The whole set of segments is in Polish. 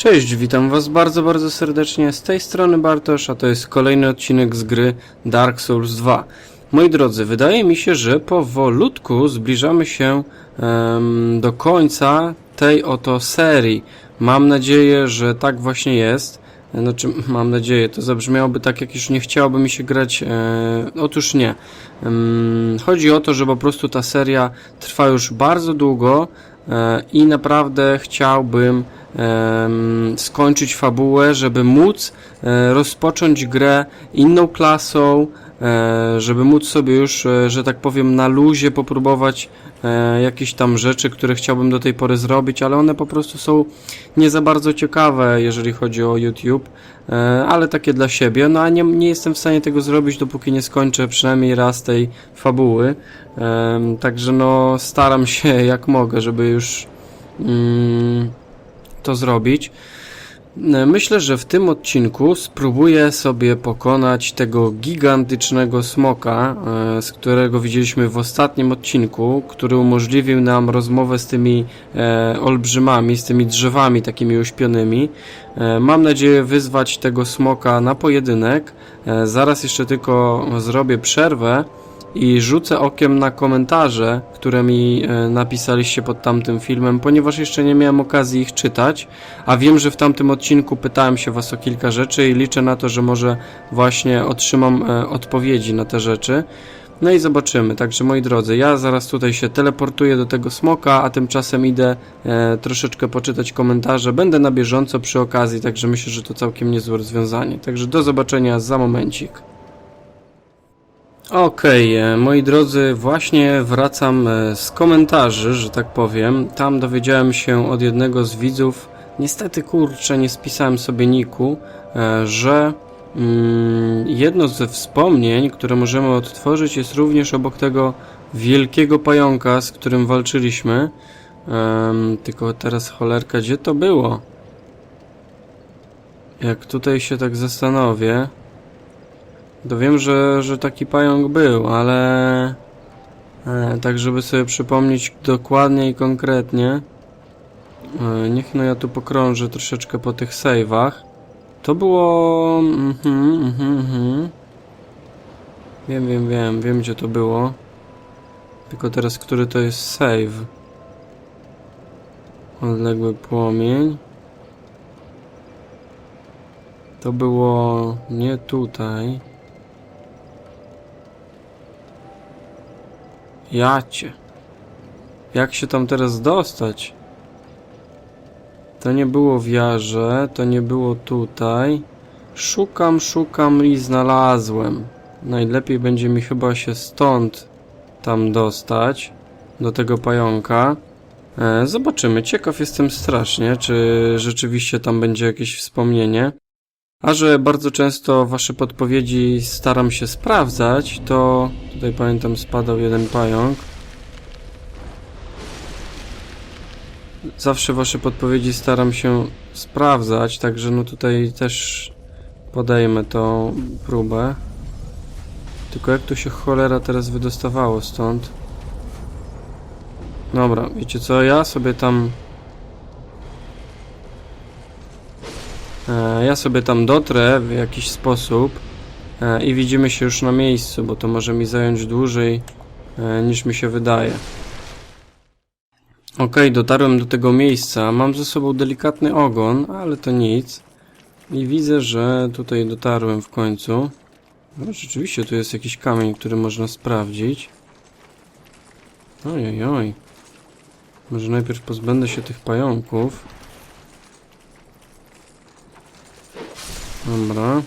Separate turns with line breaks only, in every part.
Cześć, witam was bardzo, bardzo serdecznie. Z tej strony Bartosz, a to jest kolejny odcinek z gry Dark Souls 2. Moi drodzy, wydaje mi się, że powolutku zbliżamy się em, do końca tej oto serii. Mam nadzieję, że tak właśnie jest. Znaczy, mam nadzieję, to zabrzmiałoby tak, jak już nie chciałoby mi się grać. E, otóż nie. Em, chodzi o to, że po prostu ta seria trwa już bardzo długo e, i naprawdę chciałbym skończyć fabułę, żeby móc e, rozpocząć grę inną klasą, e, żeby móc sobie już, e, że tak powiem, na luzie popróbować jakieś tam rzeczy, które chciałbym do tej pory zrobić, ale one po prostu są nie za bardzo ciekawe, jeżeli chodzi o YouTube, ale takie dla siebie. No a nie, nie jestem w stanie tego zrobić, dopóki nie skończę przynajmniej raz tej fabuły. Także no staram się jak mogę, żeby już mm, to zrobić. E, Myślę, że w tym odcinku spróbuję sobie pokonać tego gigantycznego smoka, e, z którego widzieliśmy w ostatnim odcinku, który umożliwił nam rozmowę z tymi e, olbrzymami, z tymi drzewami takimi uśpionymi. Mam nadzieję wyzwać tego smoka na pojedynek. Zaraz jeszcze tylko zrobię przerwę i rzucę okiem na komentarze, które mi e, napisaliście pod tamtym filmem, ponieważ jeszcze nie miałem okazji ich czytać, a wiem, że w tamtym odcinku pytałem się Was o kilka rzeczy i liczę na to, że może właśnie otrzymam e, odpowiedzi na te rzeczy. No i zobaczymy. Także moi drodzy, ja zaraz tutaj się teleportuję do tego smoka, a tymczasem idę e, troszeczkę poczytać komentarze. Będę na bieżąco przy okazji, także myślę, że to całkiem niezłe rozwiązanie. Także do zobaczenia za momencik. Okej, e, moi drodzy, właśnie wracam e, z komentarzy, że tak powiem. Tam dowiedziałem się od jednego z widzów, niestety kurczę, nie spisałem sobie niku, e, że mm, jedno ze wspomnień, które możemy odtworzyć, jest również obok tego wielkiego pająka, z którym walczyliśmy. Tylko teraz cholerka, gdzie to było? Jak tutaj się tak zastanowię. To wiem, że, że taki pająk był, ale e, tak żeby sobie przypomnieć dokładnie i konkretnie. E, niech no ja tu pokrążę troszeczkę po tych save'ach. To było... Mhm, mhm, mhm. Wiem, wiem, wiem, wiem gdzie to było. Tylko teraz, który to jest save? Odległy płomień. To było nie tutaj. Jacie. Jak się tam teraz dostać? To nie było w jarze, to nie było tutaj. Szukam, szukam i znalazłem. Najlepiej będzie mi chyba się stąd tam dostać. Do tego pająka. E, zobaczymy. Ciekaw jestem strasznie, czy rzeczywiście tam będzie jakieś wspomnienie. A że bardzo często wasze podpowiedzi staram się sprawdzać, to tutaj pamiętam spadał jeden pająk. Zawsze wasze podpowiedzi staram się sprawdzać, także no tutaj też podejmę tą próbę. Tylko jak tu się cholera teraz wydostawało stąd? Dobra, wiecie co, ja sobie tam E, Ja sobie tam dotrę w jakiś sposób i widzimy się już na miejscu, bo to może mi zająć dłużej e, niż mi się wydaje. Okej, dotarłem do tego miejsca. Mam ze sobą delikatny ogon, ale to nic. I widzę, że tutaj dotarłem w końcu. No, rzeczywiście tu jest jakiś kamień, który można sprawdzić. Ojej, oj. Może najpierw pozbędę się tych pająków. Dobra.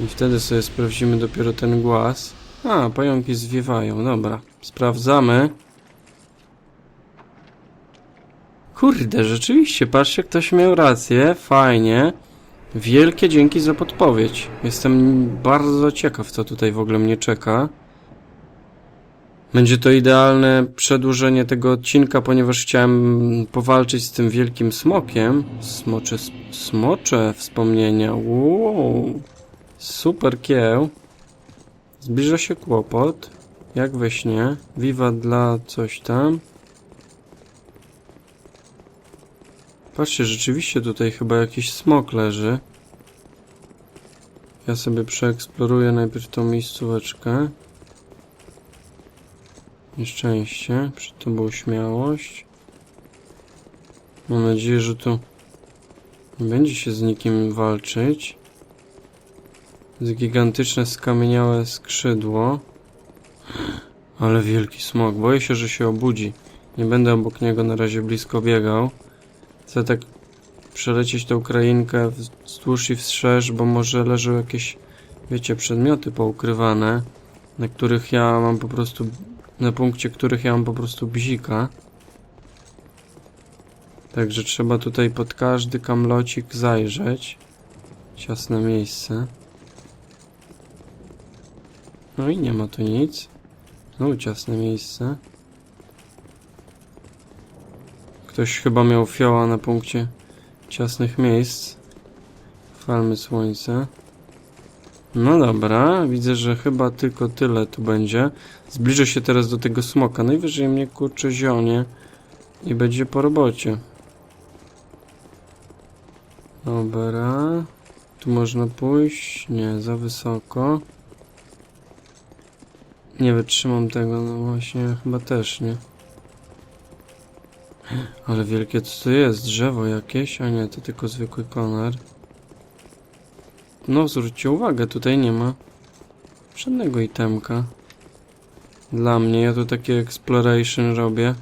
I wtedy sobie sprawdzimy dopiero ten głaz. A, pająki zwiewają, dobra. Sprawdzamy. Kurde, rzeczywiście, patrzcie, ktoś miał rację, fajnie. Wielkie dzięki za podpowiedź. Jestem bardzo ciekaw, co tutaj w ogóle mnie czeka. Będzie to idealne przedłużenie tego odcinka, ponieważ chciałem powalczyć z tym wielkim smokiem. Smocze, smocze wspomnienia. Wow. Super kieł. Zbliża się kłopot. Jak we śnie. Wiwa dla coś tam. Patrzcie, rzeczywiście tutaj chyba jakiś smok leży. Ja sobie przeeksploruję najpierw tą miejscóweczkę. Nieszczęście, przed to była śmiałość. Mam nadzieję, że tu nie będzie się z nikim walczyć. Z gigantyczne skamieniałe skrzydło. Ale wielki smok. Boję się, że się obudzi. Nie będę obok niego na razie blisko biegał. Chcę tak przelecieć tą krainkę wzdłuż i wszerz, bo może leżą jakieś, wiecie, przedmioty poukrywane, na których ja mam po prostu, na punkcie których ja mam po prostu bzika. Także trzeba tutaj pod każdy kamlocik zajrzeć. Ciasne miejsce. No i nie ma tu nic. Znowu ciasne miejsce. Ktoś chyba miał fioła na punkcie ciasnych miejsc. Falmy słońca. No dobra, widzę, że chyba tylko tyle tu będzie. Zbliżę się teraz do tego smoka. Najwyżej mnie kurczę zionie i będzie po robocie. Dobra. Tu można pójść? Nie, za wysoko. Nie wytrzymam tego, no właśnie, chyba też nie. Ale wielkie co to jest? Drzewo jakieś? A nie, to tylko zwykły konar. No, zwróćcie uwagę, tutaj nie ma żadnego itemka. Dla mnie, ja tu takie exploration robię.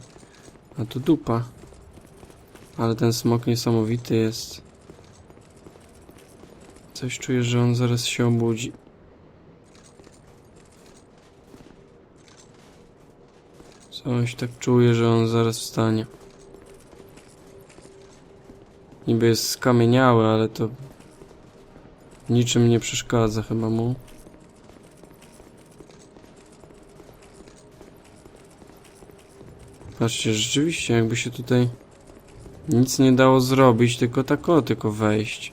A tu dupa. Ale ten smok niesamowity jest. Coś czuję, że on zaraz się obudzi. Coś tak czuję, że on zaraz wstanie. Niby jest skamieniały, ale to niczym nie przeszkadza chyba mu. Patrzcie, rzeczywiście jakby się tutaj nic nie dało zrobić, tylko tak o, tylko wejść.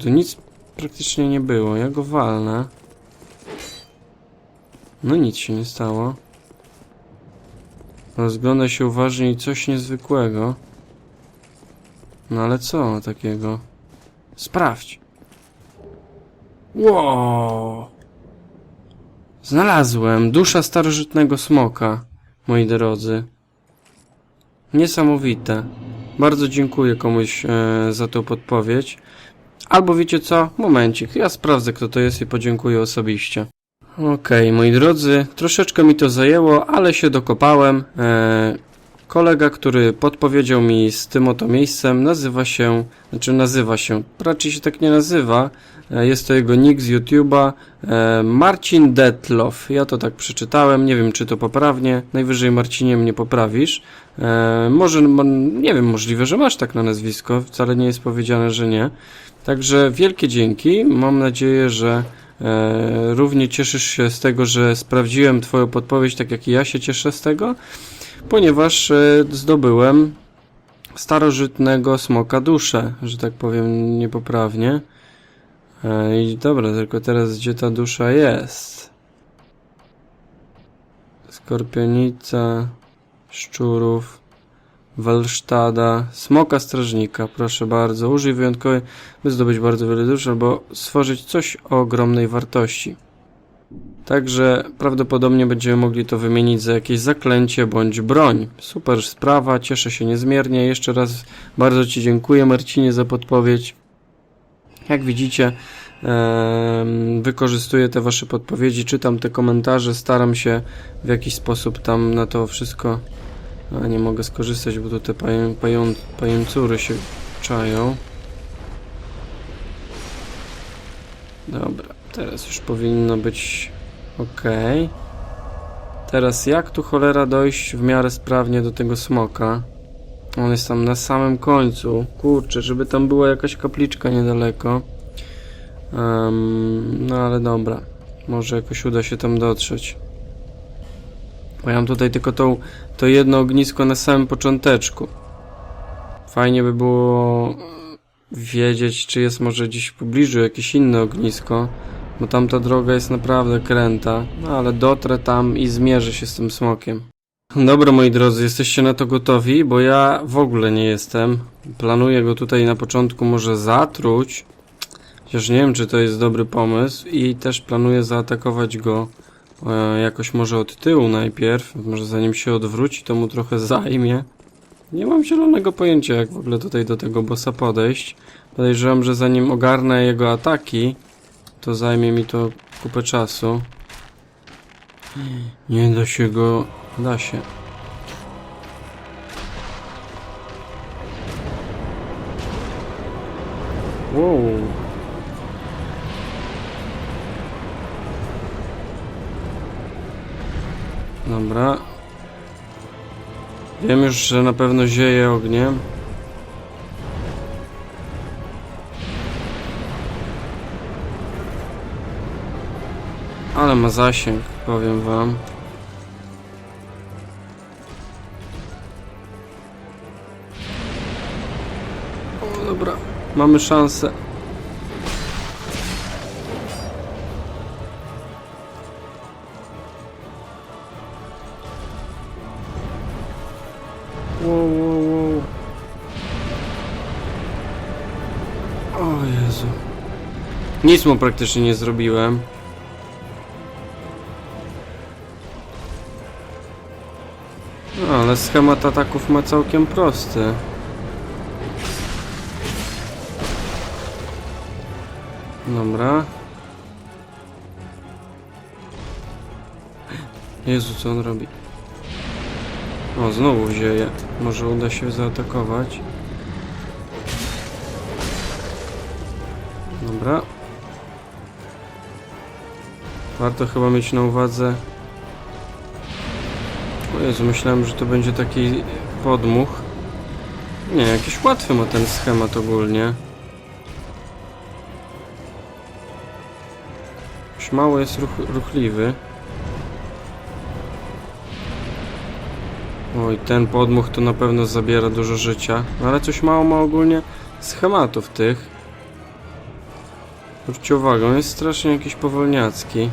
Tu nic praktycznie nie było, ja go walnę. No nic się nie stało. Rozgląda się uważnie i coś niezwykłego. No ale co takiego? Sprawdź. Wow. Znalazłem dusza starożytnego smoka, moi drodzy. Niesamowite. Bardzo dziękuję komuś e, za tą podpowiedź. Albo wiecie co? Momencik, ja sprawdzę kto to jest i podziękuję osobiście. Okej, moi drodzy, troszeczkę mi to zajęło, ale się dokopałem. E, kolega, który podpowiedział mi z tym oto miejscem, nazywa się, znaczy nazywa się, raczej się tak nie nazywa, e, jest to jego nick z YouTube'a, e, Marcin Detloff. Ja to tak przeczytałem, nie wiem czy to poprawnie, najwyżej Marcinie mnie poprawisz. E, może, mo- nie wiem, możliwe, że masz tak na nazwisko, wcale nie jest powiedziane, że nie. Także wielkie dzięki, mam nadzieję, że równie cieszysz się z tego, że sprawdziłem Twoją podpowiedź, tak jak i ja się cieszę z tego, ponieważ e, zdobyłem starożytnego smoka duszę, że tak powiem niepoprawnie. E, I dobra, tylko teraz gdzie ta dusza jest? Skorpionica, szczurów, Walsztada, smoka strażnika, proszę bardzo. Użyj wyjątkowej, by zdobyć bardzo wiele dusz albo stworzyć coś o ogromnej wartości. Także prawdopodobnie będziemy mogli to wymienić za jakieś zaklęcie bądź broń. Super sprawa, cieszę się niezmiernie. Jeszcze raz bardzo Ci dziękuję Marcinie za podpowiedź. Jak widzicie, wykorzystuję te Wasze podpowiedzi, czytam te komentarze, staram się w jakiś sposób tam na to wszystko a nie mogę skorzystać, bo tu te pajęcury się czają. Dobra, teraz już powinno być ok. Teraz jak tu cholera dojść w miarę sprawnie do tego smoka? On jest tam na samym końcu. Kurczę, żeby tam była jakaś kapliczka niedaleko. Em, no ale dobra. Może jakoś uda się tam dotrzeć. Mam tutaj tylko tą, to jedno ognisko na samym począteczku. Fajnie by było wiedzieć, czy jest może gdzieś w pobliżu jakieś inne ognisko, bo tamta droga jest naprawdę kręta, no ale dotrę tam i zmierzę się z tym smokiem. Dobra, moi drodzy, jesteście na to gotowi, bo ja w ogóle nie jestem. Planuję go tutaj na początku może zatruć. Chociaż nie wiem, czy to jest dobry pomysł. I też planuję zaatakować go jakoś może od tyłu najpierw. Może zanim się odwróci, to mu trochę zajmie. Nie mam zielonego pojęcia, jak w ogóle tutaj do tego bossa podejść. Podejrzewam, że zanim ogarnę jego ataki, to zajmie mi to kupę czasu. Nie da się go... Da się. Wow. Dobra. Wiem już, że na pewno zieje ogniem. Ale ma zasięg, powiem wam. O, dobra. Mamy szansę. Nic mu praktycznie nie zrobiłem. No, ale schemat ataków ma całkiem prosty. Dobra. Jezu, co on robi? O, znowu zieje. Może uda się zaatakować. Dobra. Warto chyba mieć na uwadze o Jezu, myślałem, że to będzie taki podmuch. Nie, jakiś łatwy ma ten schemat ogólnie. Już mało jest ruch, ruchliwy. Oj, ten podmuch to na pewno zabiera dużo życia. No ale coś mało ma ogólnie schematów tych. Zwróćcie uwagę, on jest strasznie jakiś powolniacki.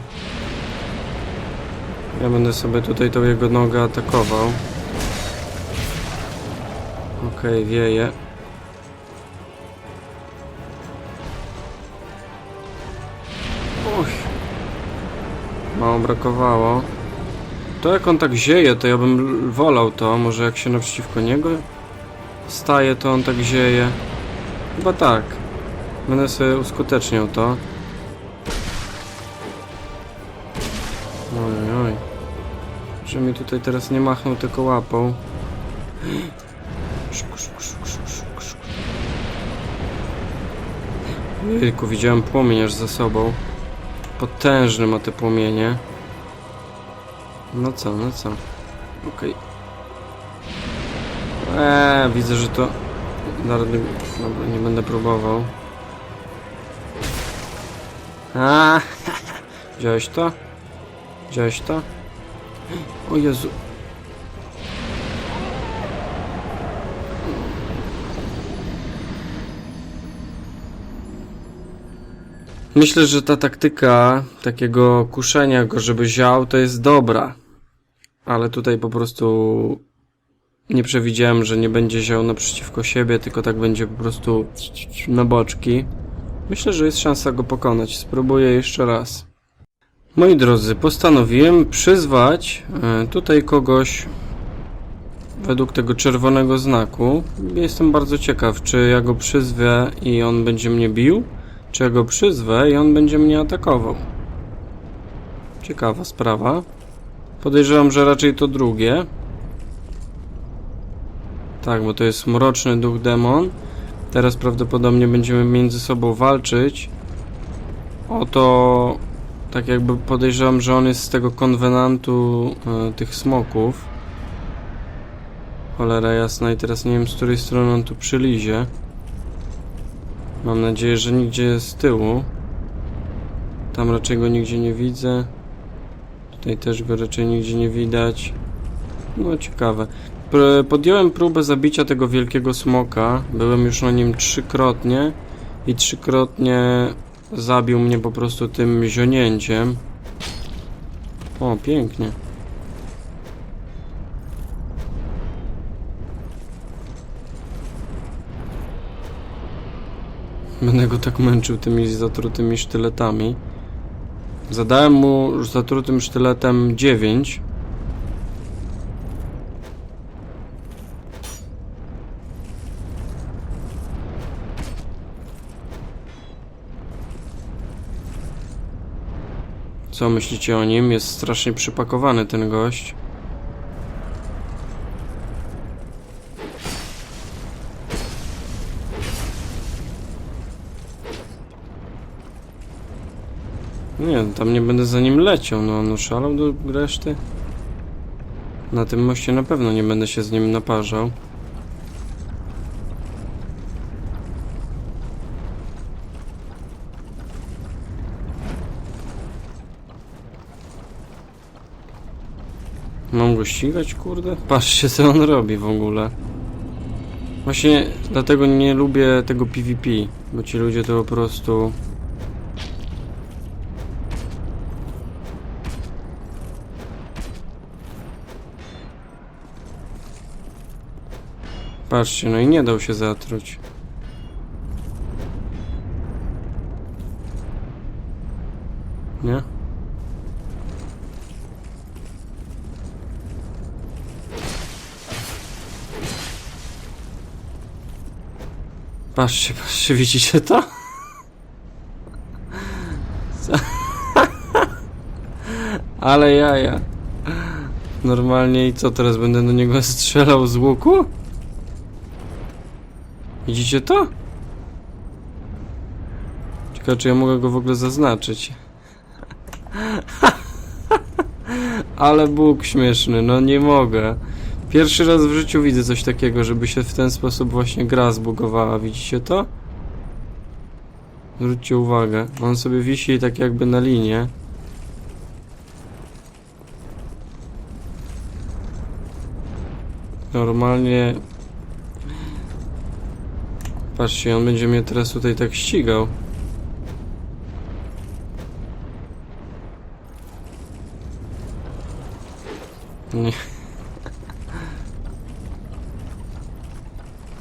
Ja będę sobie tutaj tą jego nogę atakował. Okej, wieje. Uch. Mało brakowało. To jak on tak zieje, to ja bym wolał to. Może jak się naprzeciwko niego staje, to on tak zieje. Chyba tak. Będę sobie uskuteczniał to. Oj, oj. Że mi tutaj teraz nie machnął, tylko łapą. Jejku, widziałem płomień aż za sobą. Potężny ma te płomienie. No co, no co. Okej. Eee, widzę, że to... Dobra, dobra, nie będę próbował. A, Widziałeś to? Widziałeś to? O Jezu. Myślę, że ta taktyka takiego kuszenia go, żeby ział, to jest dobra. Ale tutaj po prostu nie przewidziałem, że nie będzie ział naprzeciwko siebie, tylko tak będzie po prostu na boczki. Myślę, że jest szansa go pokonać. Spróbuję jeszcze raz. Moi drodzy, postanowiłem przyzwać e, tutaj kogoś według tego czerwonego znaku. Jestem bardzo ciekaw, czy ja go przyzwę i on będzie mnie bił, czy ja go przyzwę i on będzie mnie atakował. Ciekawa sprawa. Podejrzewam, że raczej to drugie. Tak, bo to jest mroczny duch demon. Teraz prawdopodobnie będziemy między sobą walczyć. Oto tak jakby podejrzewam, że on jest z tego konwenantu e, tych smoków. Cholera jasna i teraz nie wiem z której strony on tu przylizie. Mam nadzieję, że nigdzie z tyłu. Tam raczej go nigdzie nie widzę. Tutaj też go raczej nigdzie nie widać. No ciekawe podjąłem próbę zabicia tego wielkiego smoka. Byłem już na nim trzykrotnie i trzykrotnie zabił mnie po prostu tym zionięciem. O, pięknie. Będę go tak męczył tymi zatrutymi sztyletami. Zadałem mu zatrutym sztyletem 9. Co myślicie o nim? Jest strasznie przypakowany ten gość. Nie, tam nie będę za nim leciał, no on szalał do reszty. Na tym moście na pewno nie będę się z nim naparzał. Mam go ścigać, kurde? Patrzcie, co on robi w ogóle. Właśnie dlatego nie lubię tego PvP, bo ci ludzie to po prostu... Patrzcie, no i nie dał się zatruć. Nie? Patrzcie, patrzcie, widzicie to? Co? Ale jaja. Normalnie i co, teraz będę do niego strzelał z łuku? Widzicie to? Ciekawe, czy ja mogę go w ogóle zaznaczyć. Ale Bóg śmieszny, no nie mogę. Pierwszy raz w życiu widzę coś takiego, żeby się w ten sposób właśnie gra zbugowała. Widzicie to? Zwróćcie uwagę. On sobie wisi tak jakby na linie. Normalnie... Patrzcie, on będzie mnie teraz tutaj tak ścigał. Nie.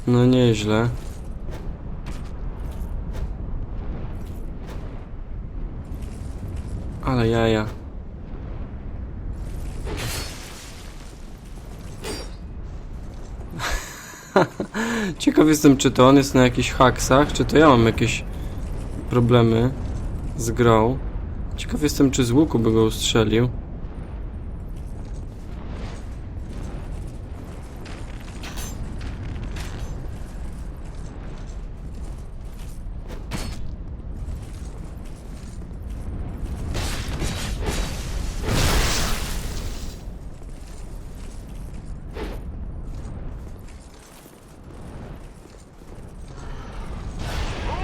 No nieźle. Ale jaja. Ciekaw jestem, czy to on jest na jakichś haksach, czy to ja mam jakieś problemy z grą. Ciekaw jestem, czy z łuku by go ustrzelił.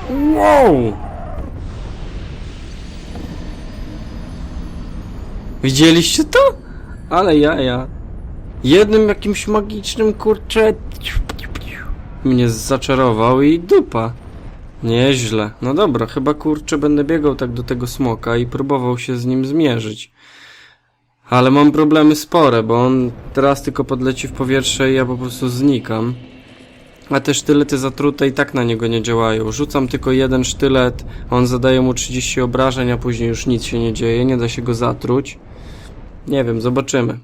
Wow! Widzieliście to? Ale jaja. Jednym jakimś magicznym kurcze mnie zaczarował i dupa. Nieźle. No dobra, chyba kurczę będę biegał tak do tego smoka i próbował się z nim zmierzyć. Ale mam problemy spore, bo on teraz tylko podleci w powietrze i ja po prostu znikam. A te sztylety zatrute i tak na niego nie działają. Rzucam tylko jeden sztylet, on zadaje mu 30 obrażeń, a później już nic się nie dzieje, nie da się go zatruć. Nie wiem, zobaczymy.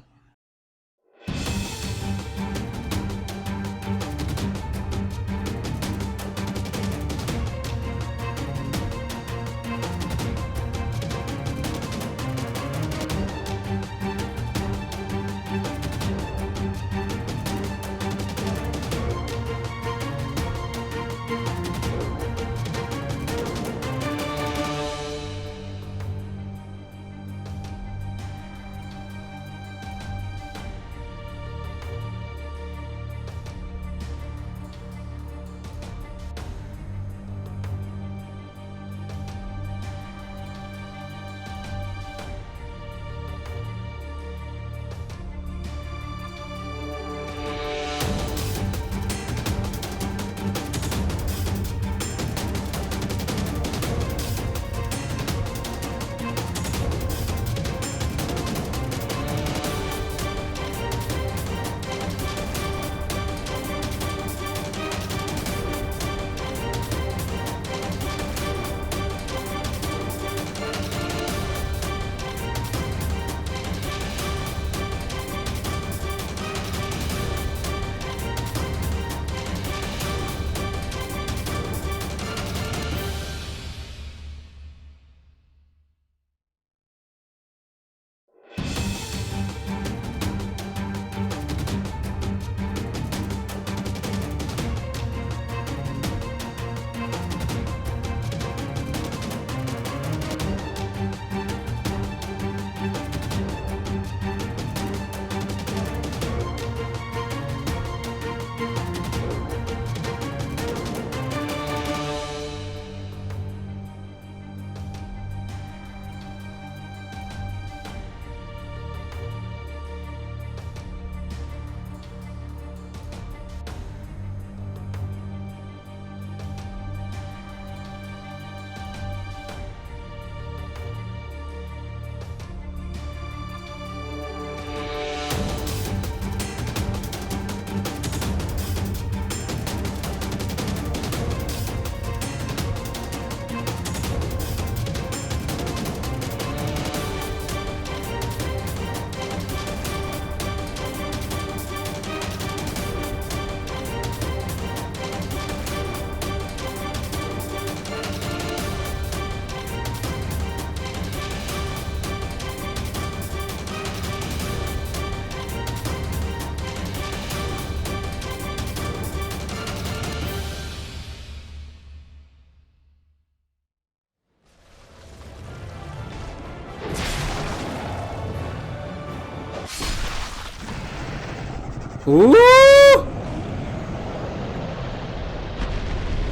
Uuu!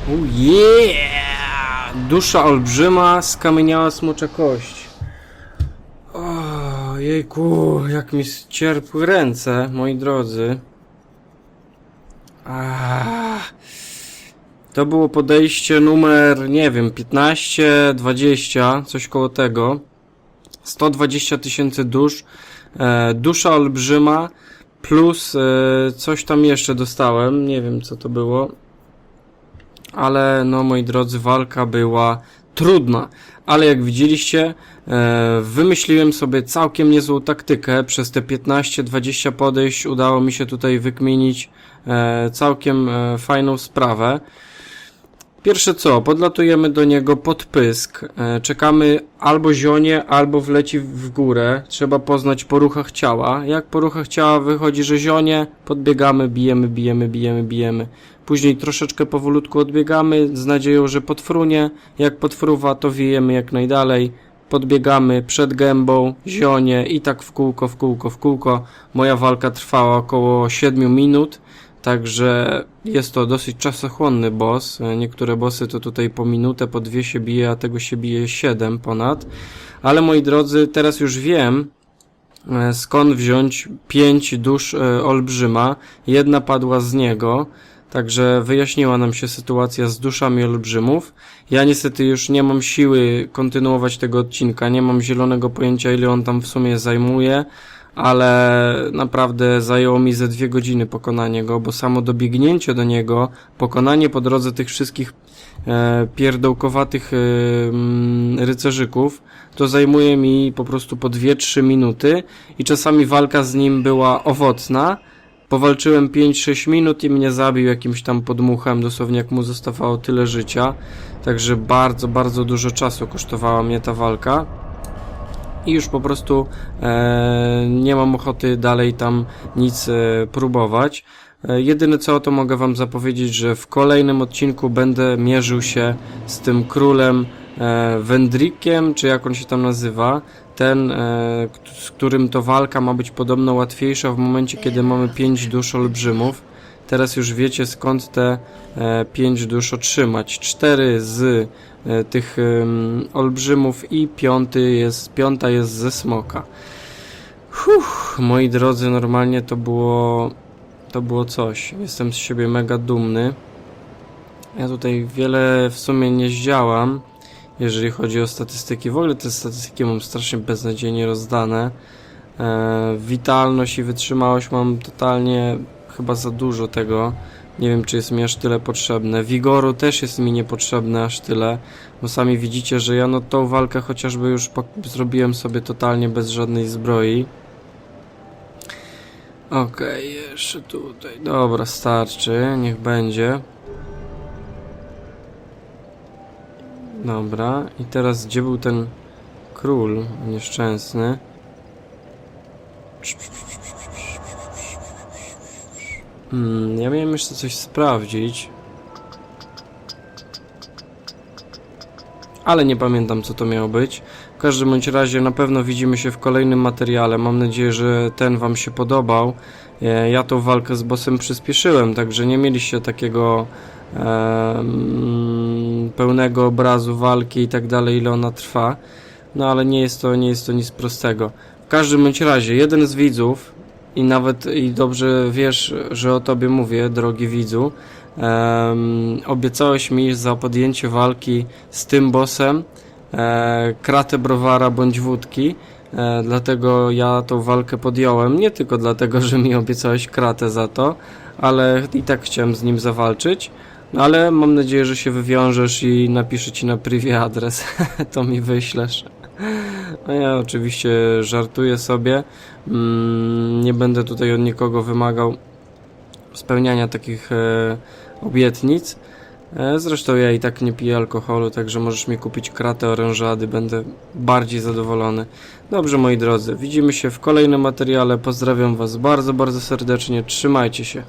Oh yeah! Dusza olbrzyma, skamieniała smocza kość. O, jejku, jak mi ścierpły ręce, moi drodzy. Ah. To było podejście numer, nie wiem, 15, 20, coś koło tego. 120 tysięcy dusz, e, dusza olbrzyma, plus e, coś tam jeszcze dostałem, nie wiem co to było. Ale no moi drodzy, walka była trudna. Ale jak widzieliście, e, wymyśliłem sobie całkiem niezłą taktykę. Przez te 15-20 podejść udało mi się tutaj wykminić e, całkiem e, fajną sprawę. Pierwsze co, podlatujemy do niego pod pysk, e, czekamy albo zionie, albo wleci w górę, trzeba poznać po ruchach ciała. Jak po ruchach ciała wychodzi, że zionie, podbiegamy, bijemy, bijemy, bijemy, bijemy. Później troszeczkę powolutku odbiegamy z nadzieją, że podfrunie. Jak podfruwa, to wijemy jak najdalej. Podbiegamy przed gębą, zionie i tak w kółko, w kółko, w kółko. Moja walka trwała około 7 minut. Także jest to dosyć czasochłonny boss. Niektóre bossy to tutaj po minutę, po dwie się bije, a tego się bije 7 ponad. Ale moi drodzy, teraz już wiem, e, skąd wziąć 5 dusz e, olbrzyma. Jedna padła z niego. Także wyjaśniła nam się sytuacja z duszami olbrzymów. Ja niestety już nie mam siły kontynuować tego odcinka, nie mam zielonego pojęcia ile on tam w sumie zajmuje, ale naprawdę zajęło mi ze dwie godziny pokonanie go, bo samo dobiegnięcie do niego, pokonanie po drodze tych wszystkich e, pierdołkowatych e, mm, rycerzyków, to zajmuje mi po prostu po 2-3 minuty i czasami walka z nim była owocna, Powalczyłem 5-6 minut i mnie zabił jakimś tam podmuchem, dosłownie jak mu zostawało tyle życia. Także bardzo, bardzo dużo czasu kosztowała mnie ta walka. I już po prostu e, nie mam ochoty dalej tam nic e, próbować. E, jedyne co to mogę wam zapowiedzieć, że w kolejnym odcinku będę mierzył się z tym królem e, Wendrikiem, czy jak on się tam nazywa. Ten, e, z którym to walka ma być podobno łatwiejsza w momencie, kiedy mamy 5 dusz olbrzymów. Teraz już wiecie skąd te 5 dusz otrzymać. 4 z e, tych olbrzymów i piąty jest, piąta jest ze smoka. Huch, moi drodzy, normalnie to było to było coś. Jestem z siebie mega dumny. Ja tutaj wiele w sumie nie zdziałam, jeżeli chodzi o statystyki. W ogóle te statystyki mam strasznie beznadziejnie rozdane. E, witalność i wytrzymałość mam totalnie chyba za dużo tego. Nie wiem, czy jest mi aż tyle potrzebne. Wigoru też jest mi niepotrzebne aż tyle, bo sami widzicie, że ja no tą walkę chociażby już zrobiłem sobie totalnie bez żadnej zbroi. Okej, jeszcze tutaj. Dobra, starczy, niech będzie. Dobra, i teraz gdzie był ten król nieszczęsny? Hmm, ja miałem jeszcze coś sprawdzić. Ale nie pamiętam co to miało być. W każdym bądź razie na pewno widzimy się w kolejnym materiale. Mam nadzieję, że ten Wam się podobał. E, Ja tą walkę z bossem przyspieszyłem, także nie mieliście takiego e, pełnego obrazu walki i tak dalej, ile ona trwa. No ale nie jest to, nie jest to nic prostego. W każdym bądź razie, jeden z widzów i nawet i dobrze wiesz, że o tobie mówię, drogi widzu, em, obiecałeś mi za podjęcie walki z tym bossem e, kratę browara bądź wódki. E, dlatego ja tą walkę podjąłem. Nie tylko dlatego, że mi obiecałeś kratę za to, ale i tak chciałem z nim zawalczyć. No ale mam nadzieję, że się wywiążesz i napiszę ci na privie adres. to mi wyślesz. No ja oczywiście żartuję sobie. Mm, nie będę tutaj od nikogo wymagał spełniania takich e, obietnic. E, Zresztą ja i tak nie piję alkoholu, także możesz mi kupić kratę orężady, będę bardziej zadowolony. Dobrze moi drodzy, widzimy się w kolejnym materiale. Pozdrawiam Was bardzo, bardzo serdecznie. Trzymajcie się.